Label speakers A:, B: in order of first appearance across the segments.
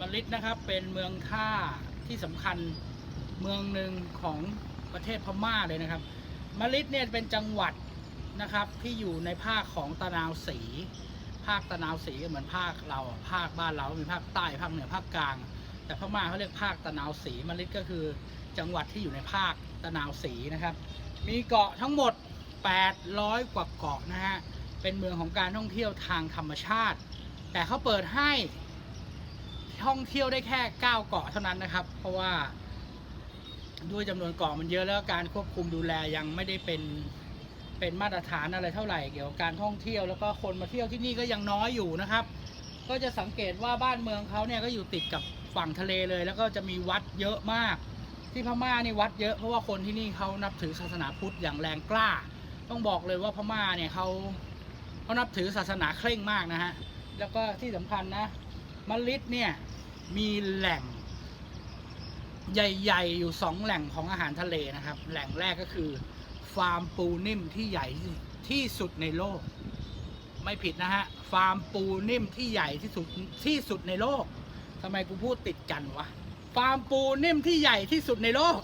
A: มลิดนะครับเป็นเมืองท่าที่สำคัญเมืองหนึ่งของประเทศพม่าเลยนะครับมลิดเนี่ยเป็นจังหวัดนะครับที่อยู่ในภาคของตะนาวศรีภาคตะนาวศรีเหมือนภาคเราภาคบ้านเรามีภาคใต้ภาคเหนือภาคกลาง แต่พม่าเขาเรียกภาคตะนาวศรีมลิดก็คือจังหวัดที่อยู่ในภาคตะนาวศรีนะครับ มีเกาะทั้งหมด 800 กว่าเกาะนะฮะเป็นเมืองของการท่องเที่ยวทางธรรมชาติ แต่เขาเปิดให้ ท่องเที่ยวได้แค่ 9 เกาะเท่านั้นนะครับ เพราะว่าด้วยจำนวนเกาะมันเยอะแล้วการควบคุมดูแลยังไม่ได้เป็นเป็นมาตรฐานอะไรเท่าไหร่เกี่ยวกับการท่องเที่ยวแล้วก็คนมาเที่ยวที่นี่ก็ยังน้อยอยู่นะครับ ก็จะสังเกตว่าบ้านเมืองเขาเนี่ยก็อยู่ติดกับฝั่งทะเลเลย แล้วก็จะมีวัดเยอะมาก ที่พม่านี่วัดเยอะเพราะว่าคนที่นี่เขานับถือศาสนาพุทธอย่างแรงกล้า ต้องบอกเลยว่าพม่าเนี่ยเขาเขานับถือศาสนาเคร่งมากนะฮะแล้วก็ที่สำคัญนะ มะลิดเนี่ยมีแหล่งใหญ่ๆ อยู่สองแหล่งของอาหารทะเลนะครับ แหล่งแรกก็คือ ฟาร์มปูนิ่มที่ใหญ่ที่สุดในโลก ไม่ผิดนะฮะ ฟาร์มปูนิ่มที่ใหญ่ที่สุดที่สุดในโลกทำไมกูพูดติดกันวะ ฟาร์มปูนิ่มที่ใหญ่ที่สุดในโลก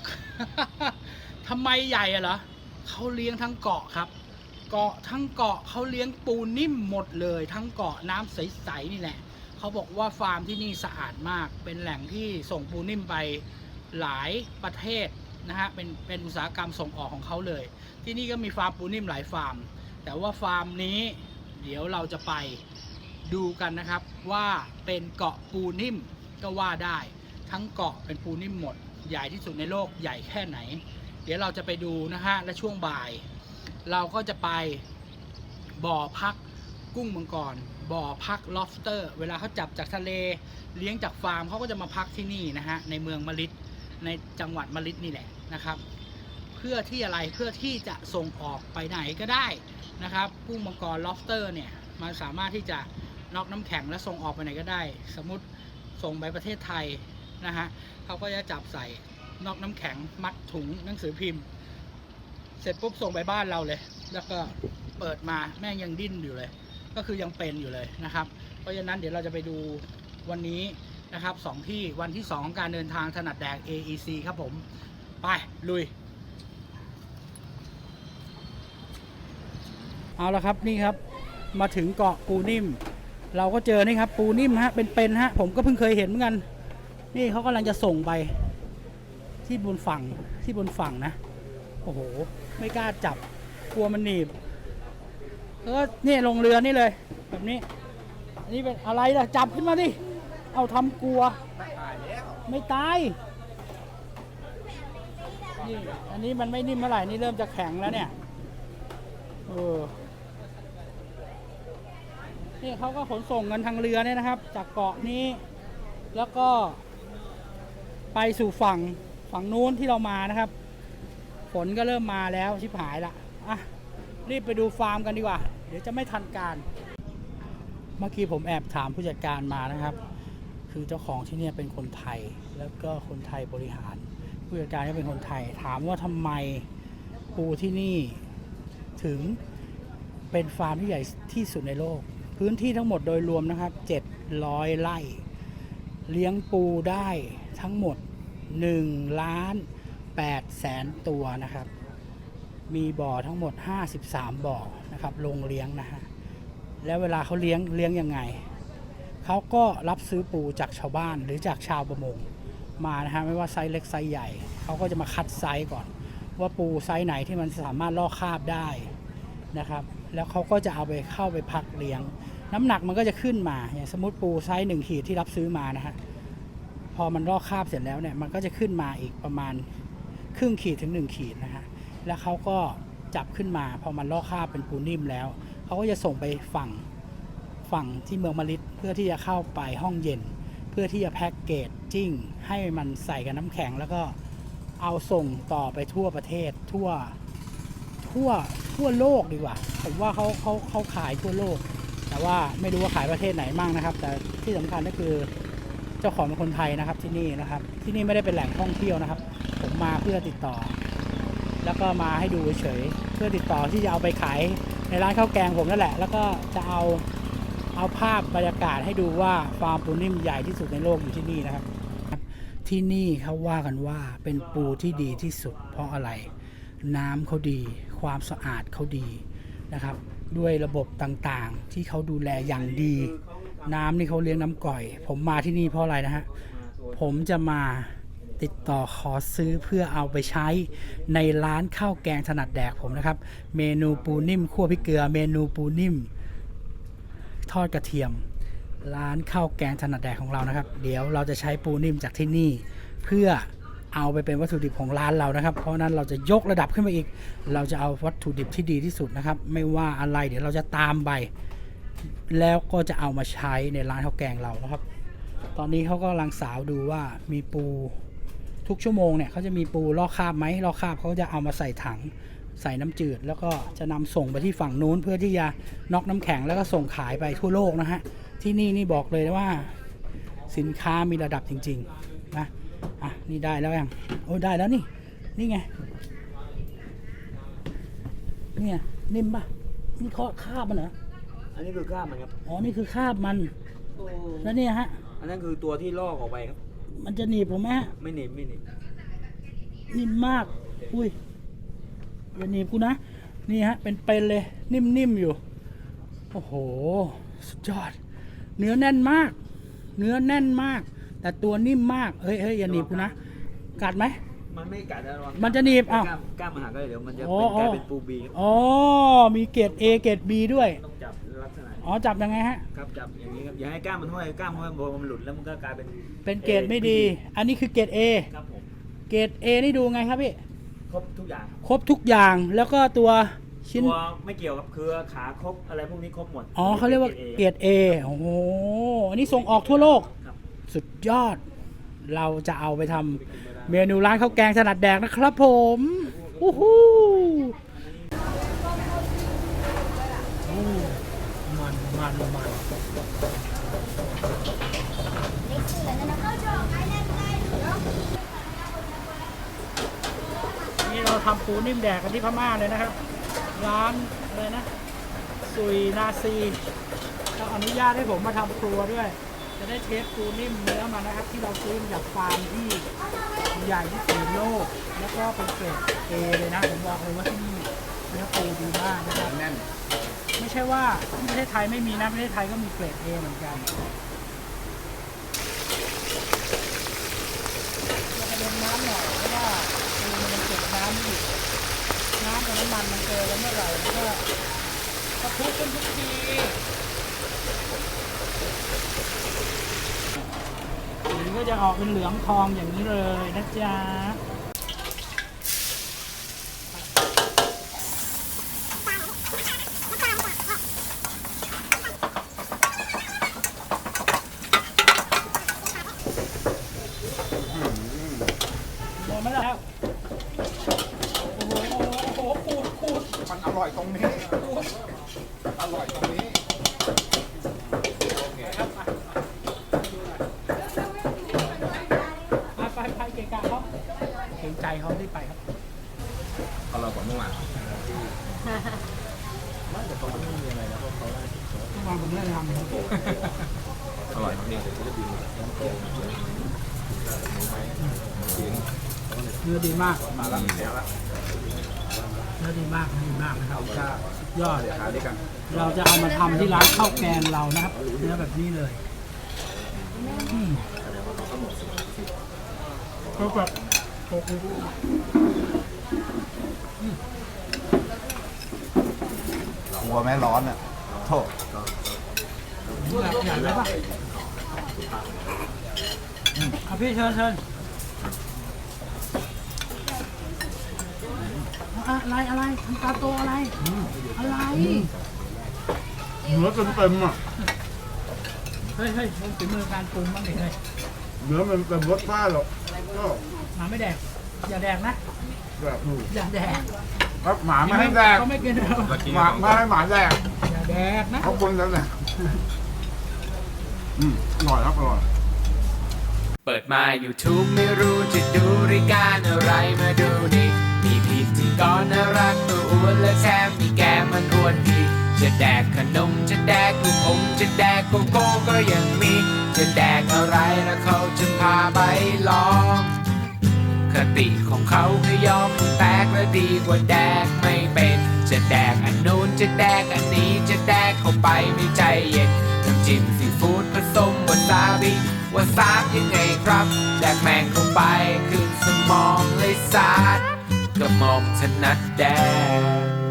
A: ทำไมใหญ่อะเหรอเขาเลี้ยงทั้งเกาะครับ เกาะทั้งเกาะเขาเลี้ยงปูนิ่มหมดเลย ทั้งเกาะน้ำใสๆนี่แหละ เขาบอกว่าฟาร์มที่นี่สะอาดมาก เป็นแหล่งที่ส่งปูนิ่มไปหลายประเทศนะฮะ เป็นเป็นอุตสาหกรรมส่งออกของเขาเลย ที่นี่ก็มีฟาร์มปูนิ่มหลายฟาร์ม แต่ว่าฟาร์มนี้เดี๋ยวเราจะไปดูกันนะครับว่าเป็นเกาะปูนิ่มก็ว่าได้ ทั้งเกาะเป็นปูนิ่มหมด ใหญ่ที่สุดในโลกใหญ่แค่ไหน เดี๋ยวเราจะไปดูนะฮะและช่วงบ่าย เราก็จะไปบ่อพักกุ้งมังกร บ่อพัก lobster เวลาเขาจับจากทะเลเลี้ยงจากฟาร์มเขาก็จะมาพักที่นี่นะฮะในเมืองมะลิดในจังหวัดมะลิดนี่แหละนะครับ เพื่อที่อะไรเพื่อที่จะส่งออกไปไหนก็ได้นะครับกุ้งมังกร lobster เนี่ยมันสามารถที่จะนอกน้ำแข็งและส่งออกไปไหนก็ได้ สมมติส่งไปประเทศไทยนะฮะเขาก็จะจับใส่นอกน้ำแข็งมัดถุงหนังสือพิมพ์ เสร็จปุ๊บส่งไปบ้านเราเลย แล้วก็เปิดมาแม่งยังดิ้นอยู่เลย ก็คือยังเป็นอยู่เลยนะครับ เพราะฉะนั้นเดี๋ยวเราจะไปดูวันนี้นะครับสองที่วันที่สองของการเดินทางถนัดแดก AEC ครับผม ไป ลุย เอาละครับนี่ครับมาถึงเกาะปูนิ่ม เราก็เจอนี่ครับปูนิ่มฮะเป็นๆฮะผมก็เพิ่งเคยเห็นเหมือนกัน นี่เขากำลังจะส่งไปที่บนฝั่งที่บนฝั่งนะ โอ้โห ไม่กล้าจับกลัวมันหนีบ แล้วก็นี่ลงเรือนี่เลย แบบนี้ อันนี้เป็นอะไรล่ะ จับขึ้นมาดิ เอาทำกลัว ไม่ตาย นี่ อันนี้มันไม่นิ่มเมื่อไหร่นี่เริ่มจะแข็งแล้วเนี่ย เออ นี่เขาก็ขนส่งกันทางเรือเนี่ยนะครับ จากเกาะนี้ แล้วก็ ไปสู่ฝั่งฝั่งนู้นที่เรามานะครับ ฝนก็เริ่มมาแล้วชิบหายละอะรีบไปดูฟาร์มกันดีกว่า เดี๋ยวจะไม่ทันการ เมื่อกี้ผมแอบถามผู้จัดการมานะครับ คือเจ้าของที่เนี่ยเป็นคนไทย แล้วก็คนไทยบริหาร ผู้จัดการก็เป็นคนไทย ถามว่าทำไมปูที่นี่ถึงเป็นฟาร์มที่ใหญ่ที่สุดในโลก พื้นที่ทั้งหมดโดยรวมนะครับ 700 ไร่ เลี้ยงปูได้ทั้งหมด 1 ล้าน8แสนตัวนะครับ มีบ่อทั้งหมด 53 บ่อ นะครับลงเลี้ยงนะฮะแล้วเวลาเขาเลี้ยงเลี้ยงยังไงเขาก็รับซื้อปูจากชาวบ้านหรือจากชาวประมงมานะฮะไม่ว่าไซส์เล็กไซส์ใหญ่เขาก็จะมาคัดไซส์ก่อน ว่าปูไซส์ไหนที่มันสามารถลอกคาบได้นะครับ แล้วเขาก็จะเอาไปเข้าไปพักเลี้ยง น้ำหนักมันก็จะขึ้นมาอย่างสมมติปูไซส์หนึ่งขีดที่รับซื้อมานะฮะพอมันลอกคาบเสร็จแล้วเนี่ยมันก็จะขึ้นมาอีกประมาณครึ่งขีดถึง 1 ขีดนะฮะแล้วเขาก็ จับขึ้นมา พอมันลอกคราบเป็นปูนิ่มแล้ว เขาก็จะส่งไปฝั่งฝั่งที่เมืองมะลิดเพื่อที่จะเข้าไปห้องเย็น เพื่อที่จะแพ็กเกจจิ้งให้มันใส่กับน้ำแข็ง แล้วก็เอาส่งต่อไปทั่วประเทศทั่วทั่วทั่วโลกดีกว่าผมว่าเขาเขาเขาขายทั่วโลก แต่ว่าไม่รู้ว่าขายประเทศไหนมั่งนะครับ แต่ที่สำคัญก็คือเจ้าของเป็นคนไทยนะครับที่นี่นะครับ ที่นี่ไม่ได้เป็นแหล่งท่องเที่ยวนะครับ ผมมาเพื่อติดต่อ แล้วก็มาให้ดูเฉยๆเพื่อติดต่อที่จะเอาไปขายในร้านข้าวแกงผมนั่นแหละ แล้วก็จะเอาเอาภาพบรรยากาศให้ดูว่าฟาร์มปูนิ่มใหญ่ที่สุดในโลกอยู่ที่นี่นะครับ ที่นี่เขาว่ากันว่าเป็นปูที่ดีที่สุด เพราะอะไร น้ำเขาดี ความสะอาดเขาดีนะครับ ด้วยระบบต่างๆ ที่เขาดูแลอย่างดี น้ำนี่เขาเลี้ยงน้ำก่อย ผมมาที่นี่เพราะอะไรนะฮะผมจะมา ติดต่อขอซื้อเพื่อเอาไปใช้ในร้านข้าวแกงถนัดแดกผมนะครับ เมนูปูนิ่มคั่วพริกเกลือ เมนูปูนิ่ม ทอดกระเทียม ร้านข้าวแกงถนัดแดกของเรานะครับ เดี๋ยวเราจะใช้ปูนิ่มจากที่นี่ เพื่อเอาไปเป็นวัตถุดิบของร้านเรานะครับ เพราะนั้นเราจะยกระดับขึ้นมาอีก เราจะเอาวัตถุดิบที่ดีที่สุดนะครับ ไม่ว่าอะไรเดี๋ยวเราจะตามไป แล้วก็จะเอามาใช้ในร้านข้าวแกงเรานะครับ ตอนนี้เขาก็กำลังสาวดูว่ามีปู ทุกชั่วโมงเนี่ยเขาจะมีปูลอกคราบไหมลอกคราบเขาจะเอามาใส่ถังใส่น้ำจืด แล้วก็จะนำส่งไปที่ฝั่งนู้นเพื่อที่จะน็อกน้ำแข็งแล้วก็ส่งขายไปทั่วโลกนะฮะที่นี่นี่บอกเลยนะว่าสินค้ามีระดับจริงๆนะอะนี่ได้แล้วยังโอ้ได้แล้วนี่นี่ไงเนี่ยนิ่มปะนี่เคาะคราบมันเหรอ
B: อันนี้คือข้ามมันครับ
A: อ๋อนี่คือคราบมันแล้วเนี่ยฮะ
B: อันนั้นคือตัวที่ลอกออกไปครับ
A: มันจะหนีบผมไหมฮะ
B: ไม่หนีบไม่หนีบ
A: นิ่มมาก อุ้ยอย่าหนีบกูนะ นี่ฮะ เป็นเป็นเลย นิ่มๆอยู่ โอ้โห สุดยอด เนื้อแน่นมาก เนื้อแน่นมาก แต่ตัวนิ่มมาก เฮ้ยเฮ้ยอย่าหนีบกูนะ กัดไหม
B: มันไม่กัดนะระวัง
A: มันจะหนีบอ้าว
B: กล้ามกล้ามมันหักก็เดี๋ยวมันจะ
A: อ๋อ
B: เป็นกลาย
A: อ๋อ
B: เป็นปูบีครับ
A: อ๋อ มีเกรด A เกรด B ด้วย
B: ต้องจับลักษณะ
A: อ๋อจับยังไงฮะ
B: ครับจับอย่างนี้ครับอย่าให้กล้ามมันห้อยกล้ามห้อยพอมันหลุดแล้วมันก็กลายเป็น
A: เป็นเกรดไม่ดี อันนี้คือเกรด A
B: ครับผม
A: เกรด A นี่ดูไงครับพี่
B: ครบทุกอย่าง
A: ครบทุกอย่างแล้วก็ตัวชิ้น
B: ตัวไม่เกี่ยวกับเครือขาครบอะไรพวกนี้ครบหมด
A: อ๋อเขาเรียกว่าเกรด A โอ้โห อันนี้ส่งออกทั่วโลก
B: ครับ
A: สุดยอด เราจะเอาไปทำเมนูร้านข้าวแกงถนัดแดกนะครับผมอู้หูอู้ มันมันนี่เราทำปูนิ่มแดกกันที่พม่าเลยนะครับ ร้านเลยนะสุยนาซีเขาอนุญาตให้ผมมาทำครัวด้วย จะได้เทสปูนิ่มเนื้อมานะครับ ที่เราซื้อมาจากฟาร์มที่ใหญ่ที่สุดโลก แล้วก็เป็นเกรดเอเลยนะ ผมบอกเลยว่าที่นี่เนื้อปูดีมากนะครับแน่น ไม่ใช่ว่าที่ประเทศไทยไม่มีนะประเทศไทยก็มีเกรดเอเหมือนกันจะเดินน้ำหน่อยเพราะว่าปูมันเก็บน้ำอยู่น้ำกับน้ำมันมันเกินแล้วเมื่อไหร่มันก็กระพุ้ขึ้นทุกทีสีก็จะออกเป็นเหลืองทองอย่างนี้เลยนะจ๊ะ โดนไหมล่ะครับโอ้โหโอ้โห โอ้โหขูดขูด
C: มันอร่อยตรงนี้อร่อยตรงนี้
A: ไปไปไปเกะกะเขาเกรงใจเขารีบไปครับ
C: อร่อยกว่าเมื่อวาน
A: เมื่อวานผมไม่ได้ทำครับ
C: อร่อยมากเนี่ย
A: เนื้อดีมาก
C: มาแล้วเสียละ
A: เนื้อดีมากเนื้อดีมากนะครับสุดยอด
C: เดี๋ยวหาด้วยกัน
A: เราจะเอามาทำที่ร้านข้าวแกงเรานะครับ เนื้อแบบนี้เลยอืมก็แบบโอ้โห
C: กลัวแม่ร้อนอะโทษ
A: แบบใหญ่เลยป่ะเอาพี่เชิญเชิญ อะไรอะไรทำตาโตอะไร อะไร
D: เนื้อเต็มเต็มๆอะ
A: เฮ้ยเฮ้ยลงฝีมือการปรุงบ้างดิเฮ้ย
D: เนื้อมันเป็นรสชาติหรอกก็
A: หมาไม่แดก อย่าแดกนะ
D: แบบถูก
A: อย่าแดก
D: ครับหมาไม่ให้แดก
A: เขาไม่กินเรา
D: หมาไม่ให้หมาแดก
A: อย่าแดกนะ
D: เขาคนแล้วแหละอืมอร่อยครับอร่อย
E: เปิดมา YouTube ไม่รู้จะดูรายการอะไรมาดูดิ มีพิธีกรน่ารักตัวอ้วนและแถมมีแกมมันอ้วนดีจะแดกขนมจะแดกลูกอมจะแดกโกโก้ก็ยังมี จะแดกอะไรแล้วเขาจะพาไปลองคติของเขาคือยอมแตกและดีกว่าแดกไม่เป็น จะแดกอันนู้นจะแดกอันนี้จะแดกเข้าไปไม่ใจเย็นน้ำจิ้มซีฟู้ดผสมวาซาบิวาซาบยังไงครับ หม่อมถนัดแดก